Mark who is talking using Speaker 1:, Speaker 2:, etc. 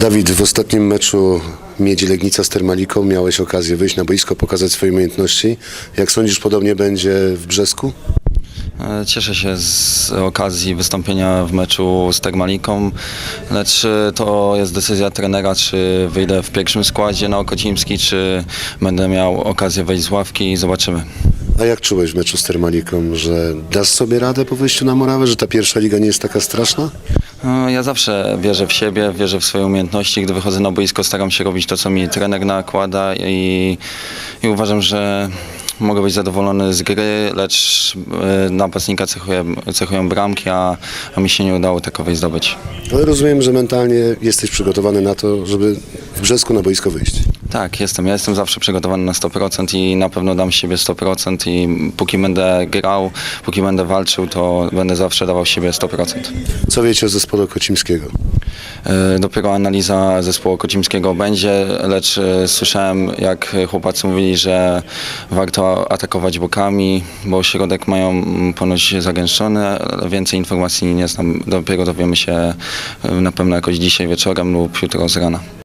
Speaker 1: Dawid, w ostatnim meczu Miedzi Legnica z Termaliką miałeś okazję wyjść na boisko, pokazać swoje umiejętności. Jak sądzisz, podobnie będzie w Brzesku?
Speaker 2: E, cieszę się z okazji wystąpienia w meczu z Termaliką, lecz e, to jest decyzja trenera, czy wyjdę w pierwszym składzie na Okocimski, czy będę miał okazję wejść z ławki. Zobaczymy.
Speaker 1: A jak czułeś w meczu z Termaliką, że dasz sobie radę po wyjściu na murawę, że ta pierwsza liga nie jest taka straszna?
Speaker 2: E, Ja zawsze wierzę w siebie, wierzę w swoje umiejętności. Gdy wychodzę na boisko, staram się robić to, co mi trener nakłada i, i uważam, że mogę być zadowolony z gry, lecz e, napastnika cechują, cechują bramki, a, a mi się nie udało takowej zdobyć.
Speaker 1: Ale rozumiem, że mentalnie jesteś przygotowany na to, żeby w Brzesku na boisko wyjść.
Speaker 2: Tak, jestem. Ja jestem zawsze przygotowany na 100% i na pewno dam siebie 100% i póki będę grał, póki będę walczył, to będę zawsze dawał siebie 100%.
Speaker 1: Co wiecie o zespole Kocimskiego?
Speaker 2: E, Dopiero analiza zespołu kocimskiego będzie, lecz e, słyszałem, jak chłopacy mówili, że warto atakować bokami, bo środek mają mm, ponoć zagęszczony. Więcej informacji nie znam. Dopiero dowiemy się e, na pewno jakoś dzisiaj wieczorem lub jutro z rana.